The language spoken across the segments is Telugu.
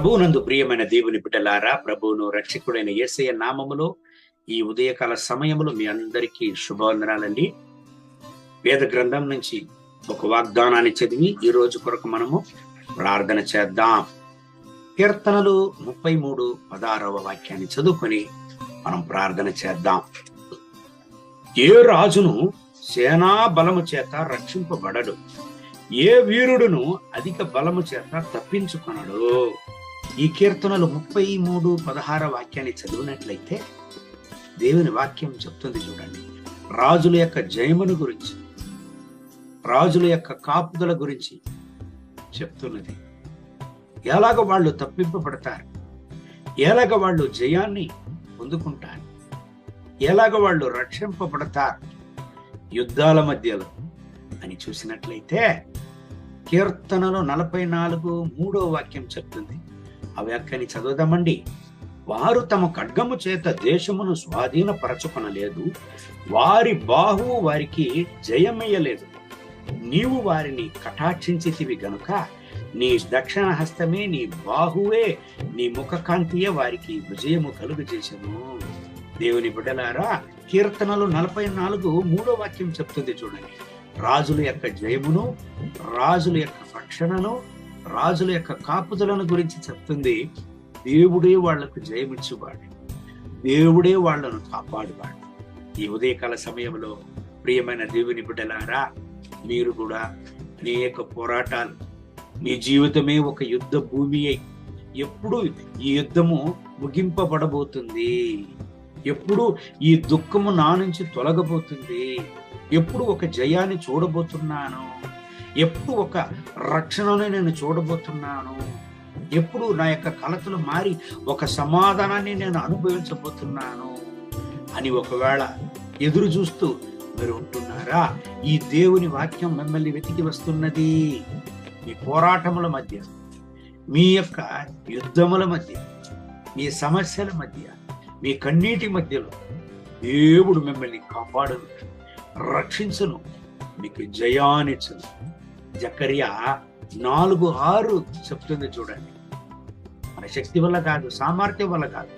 ప్రభువునందు ప్రియమైన దేవుని బిడ్డలారా ప్రభువును రక్షకుడైన యేసయ్య నామములో ఈ ఉదయకాల సమయములో మీ అందరికీ శుభవందనాలండి వేద గ్రంథం నుంచి ఒక వాగ్దానాన్ని చదివి ఈ రోజు కొరకు మనము ప్రార్థన చేద్దాం. కీర్తనలు ముప్పై మూడు పదారవ వాక్యాన్ని చదువుకొని మనం ప్రార్థన చేద్దాం. ఏ రాజును సేనా బలము చేత రక్షింపబడడు? ఏ వీరుడును అధిక బలము చేత తప్పించుకొనడు? ఈ కీర్తనలు ముప్పై మూడు పదహార వాక్యాన్ని చదివినట్లయితే దేవుని వాక్యం చెప్తుంది చూడండి. రాజుల యొక్క జయమును గురించి రాజుల యొక్క కాపుదల గురించి చెప్తున్నది. ఎలాగ వాళ్ళు తప్పింపబడతారు? ఎలాగ వాళ్ళు జయాన్ని పొందుకుంటారు? ఎలాగ వాళ్ళు రక్షింపబడతారు? యుద్ధాల మధ్యలో అని చూసినట్లయితే కీర్తనలో నలభై నాలుగు మూడో వాక్యం చెప్తుంది. ఆ వ్యాఖ్యని చదువుదామండి వారు తమ ఖడ్గము చేత దేశమును స్వాధీనపరచుకొనలేదు. వారి బాహువు వారికి జయమయ్యలేదు. నీవు వారిని కటాక్షించితివి గనుక నీ దక్షిణ హస్తమే నీ బాహువే నీ ముఖకాంతియే వారికి విజయము కలుగు చేశాను దేవుని బిడ్డలారా కీర్తనలు నలభై నాలుగు మూడో వాక్యం చెప్తుంది చూడండి. రాజుల యొక్క జయమును రాజుల యొక్క రక్షణను రాజుల యొక్క కాపుదలను గురించి చెప్తుంది. దేవుడే వాళ్ళకు జయమిచ్చువాడు. దేవుడే వాళ్ళను కాపాడువాడు. ఈ ఉదయకాల సమయంలో ప్రియమైన దేవుని బిడ్డలారా మీరు కూడా అనేక పోరాటాలు మీ జీవితమే ఒక యుద్ధ భూమి అయి ఎప్పుడు ఈ యుద్ధము ముగింపబడబోతుంది. ఎప్పుడు ఈ దుఃఖము నా నుంచి తొలగబోతుంది. ఎప్పుడు ఒక జయాన్ని చూడబోతున్నాను. ఎప్పుడు ఒక రక్షణను నేను చూడబోతున్నాను. ఎప్పుడు నా యొక్క కలతలు మారి ఒక సమాధానాన్ని నేను అనుభవించబోతున్నాను అని ఒకవేళ ఎదురు చూస్తూ మీరు ఉంటున్నారా? ఈ దేవుని వాక్యం మిమ్మల్ని వెతికి వస్తున్నది మీ పోరాటముల మధ్య మీ యొక్క యుద్ధముల మధ్య మీ సమస్యల మధ్య మీ కన్నీటి మధ్యలో దేవుడు మిమ్మల్ని కాపాడను రక్షించను మీకు జయాన్నిచ్చను. జకరియా నాలుగు ఆరు చెప్తుంది చూడండి. మన శక్తి వల్ల కాదు సామర్థ్యం వల్ల కాదు.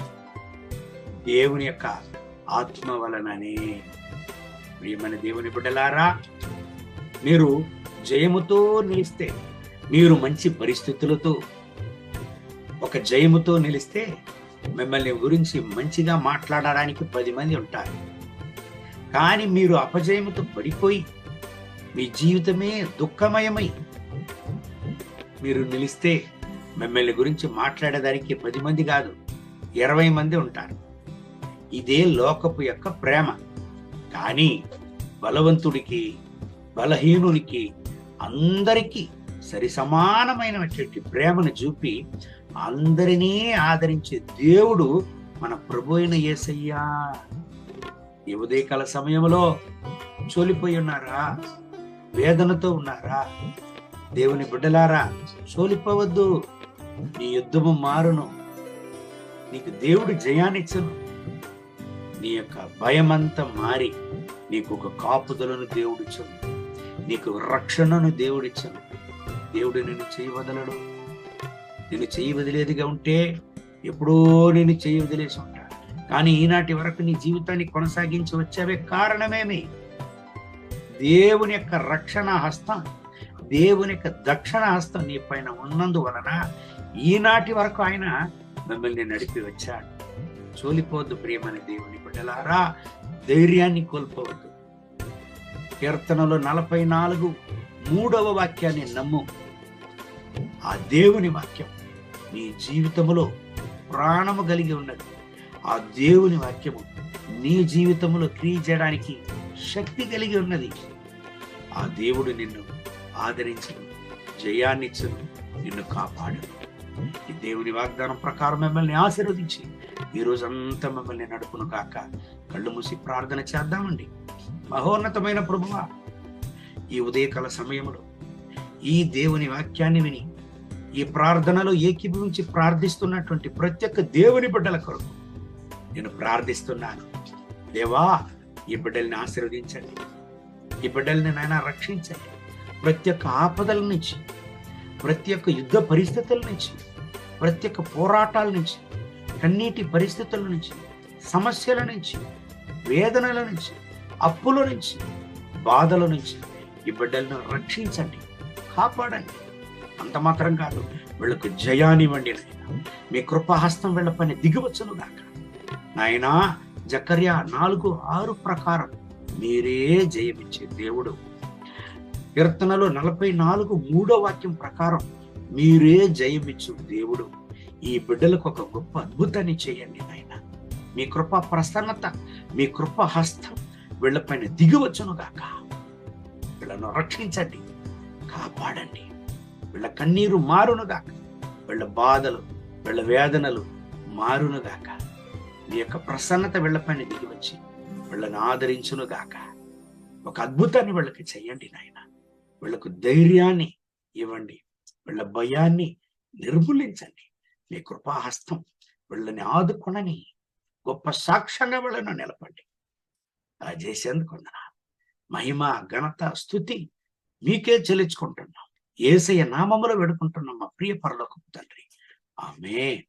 దేవుని యొక్క ఆత్మ వలననే. ప్రియమైన దేవుని బిడ్డలారా మీరు జయముతో నిలిస్తే మీరు మంచి పరిస్థితులతో ఒక జయముతో నిలిస్తే మిమ్మల్ని గురించి మంచిగా మాట్లాడడానికి పది మంది ఉంటారు. కానీ మీరు అపజయముతో పడిపోయి మీ జీవితమే దుఃఖమయమై మీరు నిలిస్తే మిమ్మల్ని గురించి మాట్లాడేదానికి పది మంది కాదు ఇరవై మంది ఉంటారు. ఇదే లోకపు యొక్క ప్రేమ. కానీ బలవంతుడికి బలహీనునికి అందరికీ సరి సమానమైనటువంటి ప్రేమను చూపి అందరినీ ఆదరించే దేవుడు మన ప్రభు అయిన ఏసయ్యా. ఈ ఉదయకాల సమయంలో చోలిపోయి ఉన్నారా? వేదనతో ఉన్నారా? దేవుని బిడ్డలారా చోలిపోవద్దు నీ యుద్ధము మారును. నీకు దేవుడు జయాన్నిచ్చను. నీ యొక్క భయమంతా మారి నీకు ఒక కాపుదలను దేవుడిచ్చను. నీకు రక్షణను దేవుడిచ్చను. దేవుడు నిన్ను చేయి వదలడు. నేను చేయి వదిలేదిగా ఉంటే ఎప్పుడో నేను చేయి వదిలేసి ఉంటా కానీ ఈనాటి వరకు నీ జీవితాన్ని కొనసాగించి వచ్చావే కారణమేమి? దేవుని యొక్క రక్షణ హస్తం దేవుని యొక్క దక్షిణ హస్తం నీ పైన ఉన్నందువలన ఈనాటి వరకు ఆయన మిమ్మల్ని నడిపి వచ్చాడు. చోలిపోద్దు ప్రియమైన దేవుని బిడ్డలారా ధైర్యాన్ని కోల్పోవద్దు. కీర్తనలో నలభై నాలుగు మూడవ వాక్యాన్ని నమ్ము. ఆ దేవుని వాక్యం నీ జీవితములో ప్రాణము కలిగి ఉన్నది. ఆ దేవుని వాక్యము నీ జీవితంలో క్రియ చేయడానికి శక్తి కలిగి ఉన్నది. ఆ దేవుడు నిన్ను ఆదరించను జయాన్నిచ్చను నిన్ను కాపాడు ఈ దేవుని వాగ్దానం ప్రకారం మిమ్మల్ని ఆశీర్వదించి ఈ రోజంతా మిమ్మల్ని నడుపును కాక కళ్ళు మూసి ప్రార్థన చేద్దామండి. మహోన్నతమైన ప్రభువ ఈ ఉదయకాల సమయంలో ఈ దేవుని వాక్యాన్ని విని ఈ ప్రార్థనలో ఏకీభవించి ప్రార్థిస్తున్నటువంటి ప్రత్యేక దేవుని బిడ్డల కొరకు నేను ప్రార్థిస్తున్నాను. దేవా ఈ బిడ్డల్ని ఆశీర్వదించండి. ఈ బిడ్డల్ని నాయన రక్షించండి. ప్రతి ఒక్క ఆపదల నుంచి ప్రతి ఒక్క యుద్ధ పరిస్థితుల నుంచి ప్రతి ఒక్క పోరాటాల నుంచి కన్నీటి పరిస్థితుల నుంచి సమస్యల నుంచి వేదనల నుంచి అప్పుల నుంచి బాధల నుంచి ఈ బిడ్డలను రక్షించండి. కాపాడండి. అంత మాత్రం కాదు వీళ్ళకు జయానివ్వండి నాయన. మీ కృపాహస్తం వీళ్ళ పని దిగవచ్చును గాక. నాయనా జకర్యా నాలుగు ఆరు ప్రకారం మీరే జయమిచ్చే దేవుడు. కీర్తనలో నలభై నాలుగు మూడో వాక్యం ప్రకారం మీరే జయమిచ్చు దేవుడు. ఈ బిడ్డలకు ఒక గొప్ప అద్భుతాన్ని చేయండి నాయన. మీ కృప ప్రసన్నత మీ కృప హస్తం వీళ్ళపైన దిగివచ్చును గాక. వీళ్ళను రక్షించండి కాపాడండి. వీళ్ళ కన్నీరు మారును గాక. వీళ్ళ బాధలు వీళ్ళ వేదనలు మారును గాక. నీ యొక్క ప్రసన్నత వెళ్ళపని దిగి వచ్చి వీళ్ళని ఆదరించును గాక. ఒక అద్భుతాన్ని వీళ్ళకి చెయ్యండి నాయన. వీళ్ళకు ధైర్యాన్ని ఇవ్వండి. వీళ్ళ భయాన్ని నిర్మూలించండి. మీ కృపాహస్తం వీళ్ళని ఆదుకొనని గొప్ప సాక్ష్యంగా వీళ్ళను నిలపండి. అలా చేసేందుకు మహిమ ఘనత స్థుతి మీకే చెల్లించుకుంటున్నాం. ఏసయ్య నామములో వేడుకుంటున్నాం మా ప్రియ పరలోకపు తండ్రి. ఆమె